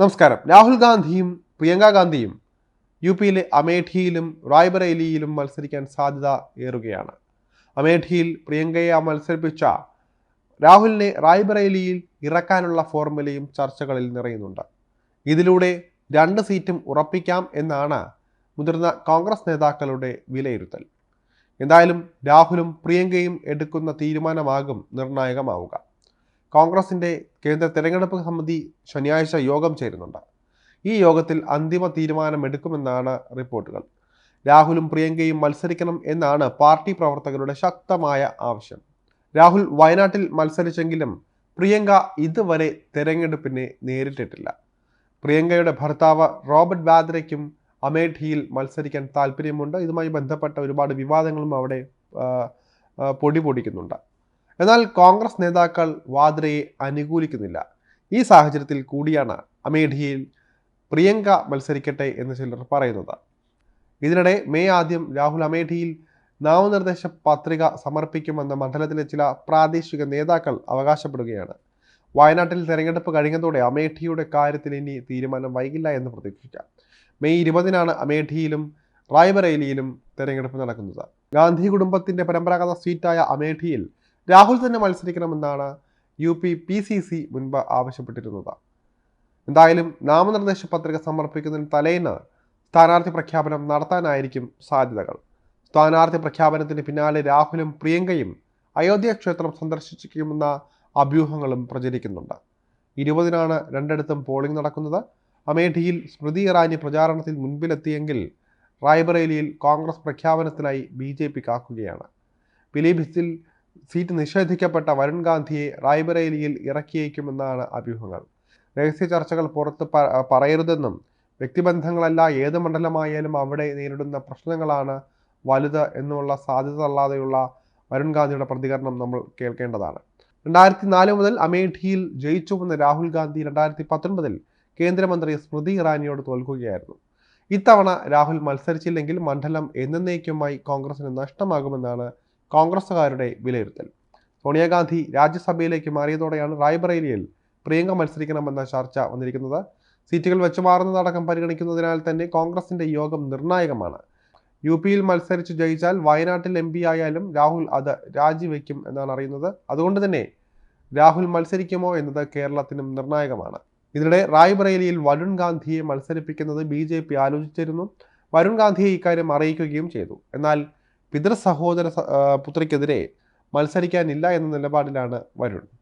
നമസ്കാരം. രാഹുൽ ഗാന്ധിയും പ്രിയങ്ക ഗാന്ധിയും യു പിയിലെ അമേഠിയിലും റായ്ബറേലിയിലും മത്സരിക്കാൻ സാധ്യത ഏറുകയാണ്. അമേഠിയിൽ പ്രിയങ്കയെ മത്സരിപ്പിച്ച രാഹുലിനെ റായ്ബറേലിയിൽ ഇറക്കാനുള്ള ഫോർമുലയും ചർച്ചകളിൽ നിറയുന്നുണ്ട്. ഇതിലൂടെ രണ്ട് സീറ്റും ഉറപ്പിക്കാം എന്നാണ് മുതിർന്ന കോൺഗ്രസ് നേതാക്കളുടെ വിലയിരുത്തൽ. എന്തായാലും രാഹുലും പ്രിയങ്കയും എടുക്കുന്ന തീരുമാനമാകും നിർണായകമാവുക. കോൺഗ്രസിന്റെ കേന്ദ്ര തെരഞ്ഞെടുപ്പ് സമിതി ശനിയാഴ്ച യോഗം ചേരുന്നുണ്ട്. ഈ യോഗത്തിൽ അന്തിമ തീരുമാനമെടുക്കുമെന്നാണ് റിപ്പോർട്ടുകൾ. രാഹുലും പ്രിയങ്കയും മത്സരിക്കണം എന്നാണ് പാർട്ടി പ്രവർത്തകരുടെ ശക്തമായ ആവശ്യം. രാഹുൽ വയനാട്ടിൽ മത്സരിച്ചെങ്കിലും പ്രിയങ്ക ഇതുവരെ തെരഞ്ഞെടുപ്പിനെ നേരിട്ടിട്ടില്ല. പ്രിയങ്കയുടെ ഭർത്താവ് റോബർട്ട് ബാദ്രയ്ക്കും അമേഠിയിൽ മത്സരിക്കാൻ താല്പര്യമുണ്ട് ഇതുമായി ബന്ധപ്പെട്ട ഒരുപാട് വിവാദങ്ങളും അവിടെ പൊടി പൊടിക്കുന്നുണ്ട്. എന്നാൽ കോൺഗ്രസ് നേതാക്കൾ വാദ്രയെ അനുകൂലിക്കുന്നില്ല. ഈ സാഹചര്യത്തിൽ കൂടിയാണ് അമേഠിയിൽ പ്രിയങ്ക മത്സരിക്കട്ടെ എന്ന് ചിലർ പറയുന്നത്. ഇതിനിടെ മെയ് ആദ്യം രാഹുൽ അമേഠിയിൽ നാമനിർദ്ദേശ പത്രിക സമർപ്പിക്കുമെന്ന മണ്ഡലത്തിലെ ചില പ്രാദേശിക നേതാക്കൾ അവകാശപ്പെടുകയാണ്. വയനാട്ടിൽ തെരഞ്ഞെടുപ്പ് കഴിഞ്ഞതോടെ അമേഠിയുടെ കാര്യത്തിൽ ഇനി തീരുമാനം വൈകില്ല എന്ന് പ്രതീക്ഷിക്കാം. മെയ് ഇരുപതിനാണ് അമേഠിയിലും റായ്ബറേലിയിലും തെരഞ്ഞെടുപ്പ് നടക്കുന്നത്. ഗാന്ധി കുടുംബത്തിന്റെ പരമ്പരാഗത സീറ്റായ അമേഠിയിൽ രാഹുൽ തന്നെ മത്സരിക്കണമെന്നാണ് U P P C C മുൻപ് ആവശ്യപ്പെട്ടിരുന്നത്. എന്തായാലും നാമനിർദ്ദേശ പത്രിക സമർപ്പിക്കുന്നതിന് തലേന്ന് സ്ഥാനാർത്ഥി പ്രഖ്യാപനം നടത്താനായിരിക്കും സാധ്യതകൾ. സ്ഥാനാർത്ഥി പ്രഖ്യാപനത്തിന് പിന്നാലെ രാഹുലും പ്രിയങ്കയും അയോധ്യ ക്ഷേത്രം സന്ദർശിക്കുമെന്ന അഭ്യൂഹങ്ങളും പ്രചരിക്കുന്നുണ്ട്. ഇരുപതിനാണ് രണ്ടിടത്തും പോളിംഗ് നടക്കുന്നത്. അമേഠിയിൽ സ്മൃതി ഇറാനി പ്രചാരണത്തിൽ മുൻപിലെത്തിയെങ്കിൽ റായ്ബറേലിയിൽ കോൺഗ്രസ് പ്രഖ്യാപനത്തിനായി ബി ജെ പി കാക്കുകയാണ്. പിലീഭിത്തിൽ സീറ്റ് നിഷേധിക്കപ്പെട്ട വരുൺ ഗാന്ധിയെ റായ്ബറേലിയിൽ ഇറക്കിയേക്കുമെന്നാണ് അഭ്യൂഹങ്ങൾ. രഹസ്യ ചർച്ചകൾ പുറത്ത് പറയരുതെന്നും വ്യക്തിബന്ധങ്ങളല്ല ഏത് മണ്ഡലമായാലും അവിടെ നേരിടുന്ന പ്രശ്നങ്ങളാണ് വലുത് എന്നുള്ള സാധ്യത അല്ലാതെയുള്ള വരുൺ ഗാന്ധിയുടെ പ്രതികരണം നമ്മൾ കേൾക്കേണ്ടതാണ്. രണ്ടായിരത്തി നാല് മുതൽ അമേഠിയിൽ ജയിച്ചു വന്ന രാഹുൽ ഗാന്ധി രണ്ടായിരത്തി പത്തൊൻപതിൽ കേന്ദ്രമന്ത്രി സ്മൃതി ഇറാനിയോട് തോൽക്കുകയായിരുന്നു. ഇത്തവണ രാഹുൽ മത്സരിച്ചില്ലെങ്കിൽ മണ്ഡലം എന്നേക്കുമായി കോൺഗ്രസിന് നഷ്ടമാകുമെന്നാണ് കോൺഗ്രസുകാരുടെ വിലയിരുത്തൽ. സോണിയാഗാന്ധി രാജ്യസഭയിലേക്ക് മാറിയതോടെയാണ് റായ്ബറേലിയിൽ പ്രിയങ്ക മത്സരിക്കണമെന്ന ചർച്ച വന്നിരിക്കുന്നത്. സീറ്റുകൾ വെച്ചു മാറുന്നതടക്കം പരിഗണിക്കുന്നതിനാൽ തന്നെ കോൺഗ്രസിന്റെ യോഗം നിർണായകമാണ്. യു പിയിൽ മത്സരിച്ച് ജയിച്ചാൽ വയനാട്ടിൽ എം പി ആയാലും രാഹുൽ അത് രാജിവെക്കും എന്നാണ് അറിയുന്നത്. അതുകൊണ്ട് തന്നെ രാഹുൽ മത്സരിക്കുമോ എന്നത് കേരളത്തിനും നിർണായകമാണ്. ഇതിനിടെ റായ്ബറേലിയിൽ വരുൺ ഗാന്ധിയെ മത്സരിപ്പിക്കുന്നത് ബി ജെ പി ആലോചിച്ചിരുന്നു. വരുൺ ഗാന്ധിയെ ഇക്കാര്യം അറിയിക്കുകയും ചെയ്തു. എന്നാൽ പിതൃ സഹോദര സ- ആ, പുത്രിക്കെതിരെ മത്സരിക്കാനില്ല എന്ന നിലപാടിലാണ് വരുൺ.